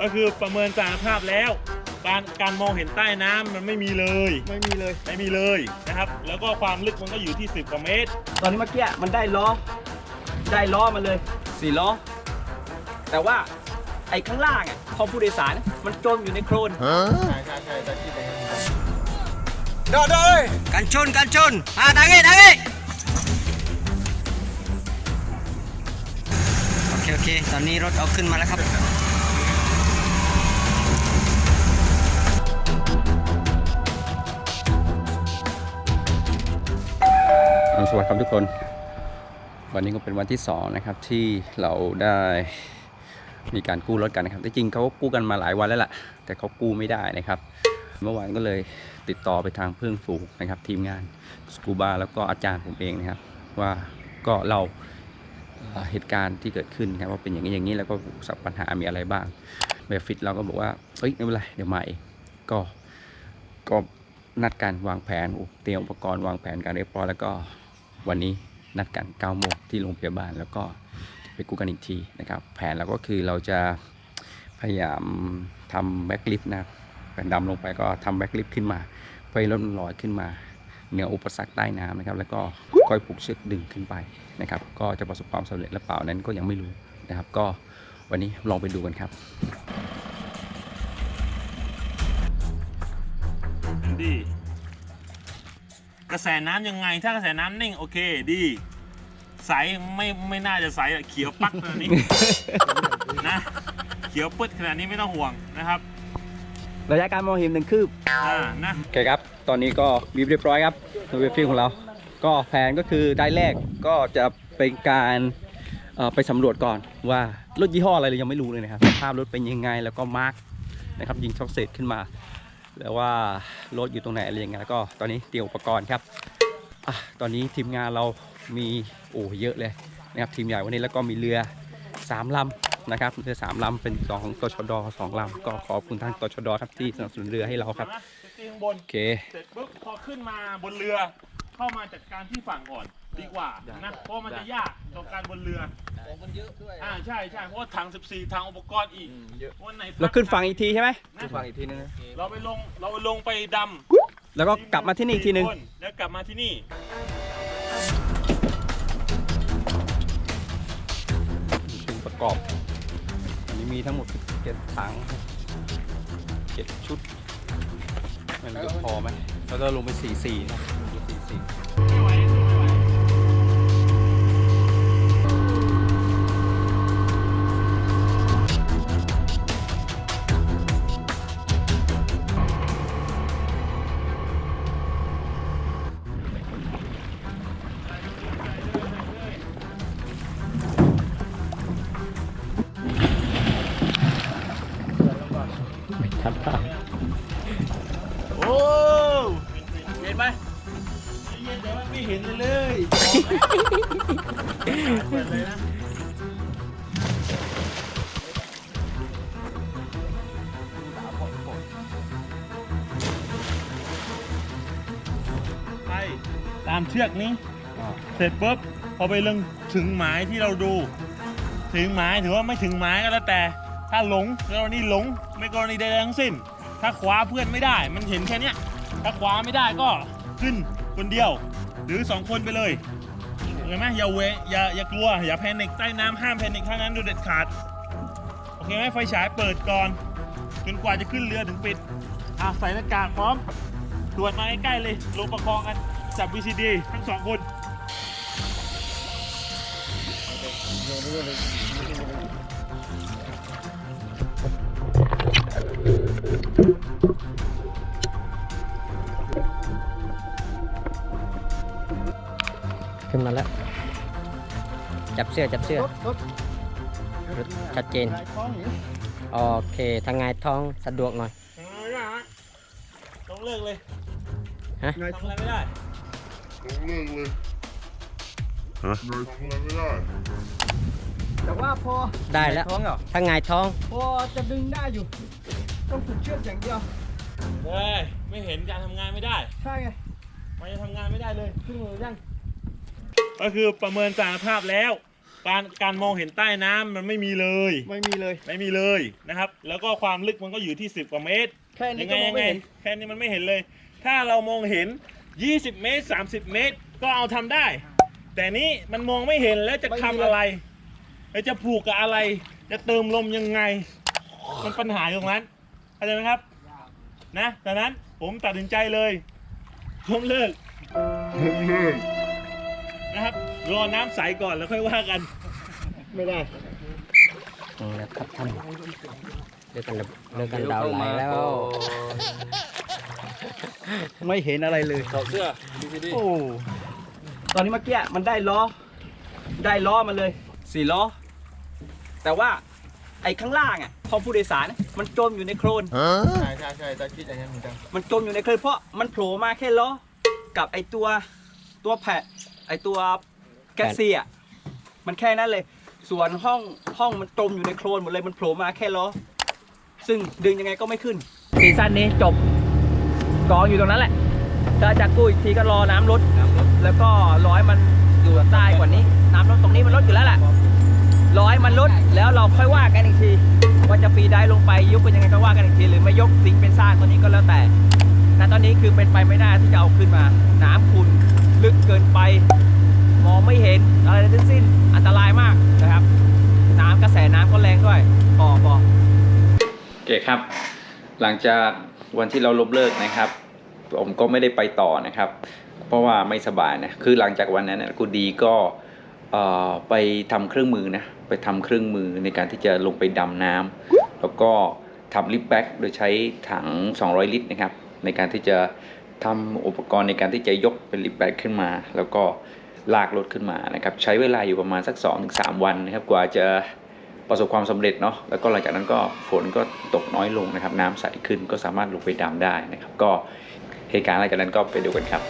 ก็คือประเมินสถานภาพแล้ว การการมองเห็นใต้น้ำมันไม่มีเลย ไม่มีเลย ไม่มีเลยนะครับ แล้วก็ความลึกมันก็อยู่ที่ 10กว่าเมตร ตอนนี้เมื่อกี้มันได้ล้อ ได้ล้อมาเลยสี่ล้อ แต่ว่าไอ้ข้างล่างอะห้องผู้โดยสารมันจมอยู่ในโคลนกันชนกันชนอ่าดังเอ้ดังเอ้โอเคโอเค ตอนนี้รถเอาขึ้นมาแล้วครับ อสวัสดิ์ครับทุกคน วันนี้ก็เป็นวันที่สองนะครับที่เราได้มีการกู้รถกันนะครับที่จริงเขาก็กู้กันมาหลายวันแล้วล่ะ แต่เขากู้ไม่ได้นะครับ เมื่อวานก็เลยติดต่อไปทางเพื่อนฝูงนะครับ ทีมงานสกูบาแล้วก็อาจารย์ผมเองนะครับ ว่าก็เราเหตุการณ์ที่เกิดขึ้นนะครับว่าเป็นอย่างนี้อย่างนี้แล้วก็สักปัญหามีอะไรบ้างแบฟิตเราก็บอกว่าเอ้ยไม่เป็นไรเดี๋ยวมาเองก็ก็นัดกันวางแผนเตรียมอุปกรณ์วางแผนการเรียบร้อยแล้วก็ วันนี้นัดกัน9โมงที่โรงพยาบาลแล้วก็ไปกู้กันอีกทีนะครับ แผนเราก็คือเราจะพยายามทำแบ็กลิฟต์นะครับแผ่นดำลงไปก็ทำแบ็กลิฟต์ขึ้นมาเพื่อให้รถมันลอยขึ้นมาเหนืออุปสรรคใต้น้ำนะครับ แล้วก็ค่อยผูกเชือกดึงขึ้นไปนะครับ ก็จะประสบความสำเร็จหรือเปล่านั้นก็ยังไม่รู้นะครับ ก็วันนี้ลองไปดูกันครับดี กระแสน้ำยังไง ถ้ากระแสน้ำนิ่งโอเคดี ใสไม่ไม่น่าจะใสอะเขียวปักขนาดนี้ นะ เขียวปึ๊ดขนาดนี้ไม่ต้องห่วงนะครับระยะการมองเห็นหนึ่งคืบ อ่านะโอเคครับ ตอนนี้ก็บีบเรียบร้อยครับเวฟิลของเรา ก็แผนก็คือได้แรกก็จะเป็นการเอ่อไปสำรวจก่อนว่ารถยี่ห้ออะไรเรายังไม่รู้เลยนะครับสภาพรถเป็นยังไงแล้วก็มาร์กนะครับยิงช็อคเซตขึ้นมา แล้วว่ารถอยู่ตรงไหนอะไรยังไงแล้วก็ตอนนี้เตรียมอุปกรณ์ครับอะตอนนี้ทีมงานเรามีโอ้เยอะเลยนะครับทีมใหญ่วันนี้แล้วก็มีเรือสามลำนะครับเรือสามลำเป็นของตชดสองลำก็ขอบคุณทางตชดครับที่สนับสนุนเรือให้เราครับนะตีข้างบนโอเคเสร็จปุ๊บพอขึ้นมาบนเรือเข้ามาจัดการที่ฝั่งก่อน ดีกว่านะเพราะมันจะยากต่อการบนเรือมันเยอะด้วยอ่าใช่ใช่เพราะว่าถัง 14ถังอุปกรณ์อีกวันไหนพักเราขึ้นฝั่งอีกทีใช่ไหมนะฟังอีกทีนึงนะเราไปลงเราลงไปดำแล้วก็กลับมาที่นี่อีกทีหนึ่งคแล้วกลับมาที่นี่ชุดประกอบ อันนี้มีทั้งหมด17ถัง7ชุด มันจะพอไหมเราจะลงไป 4 4นะลงไป4 เลยเลยเปิดเลยนะไปตามเชือกนี้ เสร็จปุ๊บพอไปลงถึงหมายที่เราดู ถึงหมายถือว่าไม่ถึงหมายก็แล้วแต่ ถ้าหลงกรณีหลงไม่กรณีใดๆทั้งสิ้น ถ้าคว้าเพื่อนไม่ได้ มันเห็นแค่เนี้ยถ้าคว้าไม่ได้ก็ขึ้นคนเดียว หรือสองคนไปเลยเห็นไหมอย่าเวอย่าอย่ากลัว อย่าแพนิคใต้น้ำห้ามแพนิคเท่านั้นดูเด็ดขาด โอเคไหมไฟฉายเปิดก่อน จนกว่าจะขึ้นเรือถึงปิดอะใส่หน้ากากพร้อมตรวจมาใกล้ๆเลยลงประคองกันจับ VCD ทั้งสองคนขึ้น สื้อจับเสื้อ ชัดเจน โอเคทางไงายท้องสะดวกหน่อยทำอะไรไม่ได้ฮะต้องเลิกเลยฮะทำอะไรไม่ได้ แต่ว่าพอได้แล้วท้องเหรอทางไงายท้อง พอจะดึงได้อยู่ ต้องผูกเชือกอย่างเดียวเฮ้ยไม่เห็นการทำงานไม่ได้ ใช่ไงมันจะทำงานไม่ได้เลยขึ้นมือยังก็คือประเมินสถานภาพแล้ว การการมองเห็นใต้น้ำมันไม่มีเลย ไม่มีเลย ไม่มีเลยนะครับ แล้วก็ความลึกมันก็อยู่ที่ 10 กว่าเมตรแค่นี้ยังก็ไงมองยังไม่ไงเห็น แค่นี้มันไม่เห็นเลย ถ้าเรามองเห็น 20 เมตร 30 เมตร ก็เอาทำได้ แต่นี้มันมองไม่เห็นแล้วจะทำอะไรแล้วจะผูกกับอะไร จะเติมลมยังไง มันปัญหาอยู่ตรงนั้นเข้าใจไหมครับ นะดังนั้นผมตัดสินใจเลยผมเลิกผมเลิก นะครับ รอน้ำใสก่อนแล้วค่อยว่ากัน ไม่ได้แล้วครับท่านเลิกกันแล้วเลิกกันดาวไหลแล้ว ไม่เห็นอะไรเลยถอดเสื้อโอ้ตอนนี้เมื่อกี้มันได้ล้อ ได้ล้อมาเลยสี่ล้อ แต่ว่าไอ้ข้างล่างอะห้องผู้โดยสารมันจมอยู่ในโคลนใช่ใช่ใช่ตาคิดอย่างนั้นเหมือนกันมันจมอยู่ในโคลนเพราะมันโผล่มาแค่ล้อ กับไอ้ตัวตัวแผะ ไอ้ตัวแกสซี่อะมันแค่นั้นเลย ส่วนห้องห้องมันจมอยู่ในโคลนหมดเลยมันโผล่มาแค่ล้อซึ่งดึงยังไงก็ไม่ขึ้นซีซั่นนี้จบกองอยู่ตรงนั้นแหละ ถ้าจะกู้อีกทีก็รอน้ำลดแล้วก็ร้อยมันอยู่ใต้กว่านี้ น้ำลดตรงนี้มันลดอยู่แล้วแหละร้อยมันลดแล้วเราค่อยว่ากันอีกที ว่าจะฟรีได้ลงไปยกเป็นยังไงก็ว่ากันอีกที หรือไม่ยกสิ่งเป็นซากตัวนี้ก็แล้วแต่ณตอนนี้คือเป็นไปไม่ได้ที่จะเอาขึ้นมา น้ำขุ่น ลึกเกินไป มองไม่เห็นอะไรทั้งสิ้นอันตรายมากนะครับ น้ำกระแสน้ำก็แรงด้วยพอพอโอเคครับ หลังจากวันที่เราลบเลิกนะครับ ผมก็ไม่ได้ไปต่อนะครับ เพราะว่าไม่สบายนะคือหลังจากวันนั้นนะกูดีก็ไปทำเครื่องมือนะไปทำเครื่องมือในการที่จะลงไปดำน้ำแล้วก็ทำลิฟต์แบ็กโดยใช้ถัง 200 ลิตรนะครับ ในการที่จะ ทำอุปกรณ์ในการที่จะยกเป็นลิฟต์แบ็กขึ้นมา แล้วก็ลากรถขึ้นมานะครับใช้เวลาอยู่ประมาณสัก 2-3 วันนะครับกว่าจะประสบความสำเร็จเนาะแล้วก็หลังจากนั้นก็ฝนก็ตกน้อยลงนะครับ น้ำใสขึ้นก็สามารถลงไปดำได้นะครับ ก็เหตุการณ์หลังจากนั้นก็ไปดูกันครับ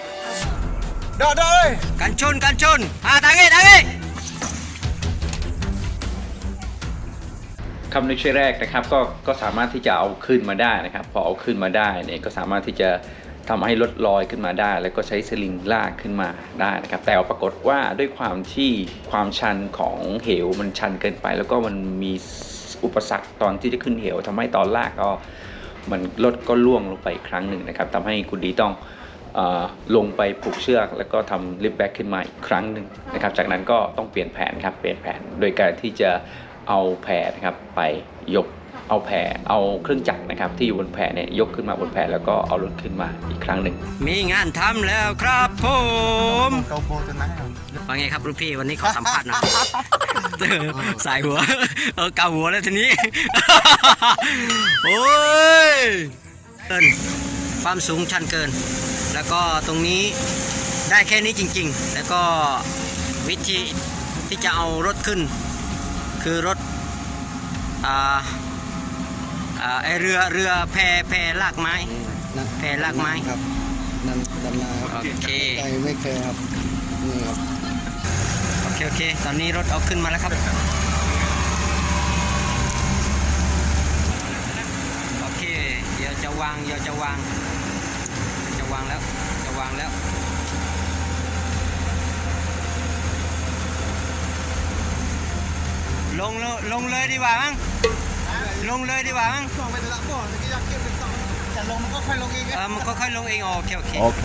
เด้อเด้อกันชนกันชนอ่าทางนี้ทางนี้คำนึกช่วยแรกนะครับก็ก็สามารถที่จะเอาขึ้นมาได้นะครับ พอเอาขึ้นมาได้เนี่ยก็สามารถที่จะ ทำให้รถลอยขึ้นมาได้ แล้วก็ใช้สลิงลากขึ้นมาได้นะครับ แต่ปรากฏว่าด้วยความที่ความชันของเหวมันชันเกินไป แล้วก็มันมีอุปสรรคตอนที่จะขึ้นเหวทำให้ตอนลากก็มันรถก็ล่วงลงไปอีกครั้งหนึ่งนะครับทำให้คุณดีต้องลงไปผูกเชือก แล้วก็ทำลิฟต์แบ็กขึ้นมาอีกครั้งหนึ่งนะครับ จากนั้นก็ต้องเปลี่ยนแผนครับ เปลี่ยนแผน โดยการที่จะเอาแพนะครับไปยก เอาแพเอาเครื่องจักรนะครับที่อยู่บนแพเนี่ยยกขึ้นมาบนแพแล้วก็เอารถขึ้นมาอีกครั้งหนึ่ง มีงานทำแล้วครับผมเกาโปตัวนั้นครับว่าไงครับลูกพี่วันนี้ขอสัมภาษณ์หน่อยเออสายหัวเออเกาหัวแล้วทีนี้โอ้ยเกินความสูงชันเกิน แล้วก็ตรงนี้ได้แค่นี้จริง ๆ แล้วก็วิธีที่จะเอารถขึ้น คือรถอ่า อ่าไอเรือเรือแพแพลากไม้แพลากไม้ ครับนั่นดำนาครับโอเคใจไม่เคยครับนี่ครับโอเคโอเค ตอนนี้รถเอาขึ้นมาแล้วครับ โอเค เดี๋ยวจะวางเดี๋ยวจะวาง จะวางแล้ว จะวางแล้ว ลงเลยลงเลยดีกว่ามั้งล งเลยดีกว่ามั้งส่งไปแต่ละบ่อตะกี้อยากเก็บเป็นสองจะลงมันก็ค่อยลงเองเออมันก็ค่อยลงเองโอเคโอเคโอเค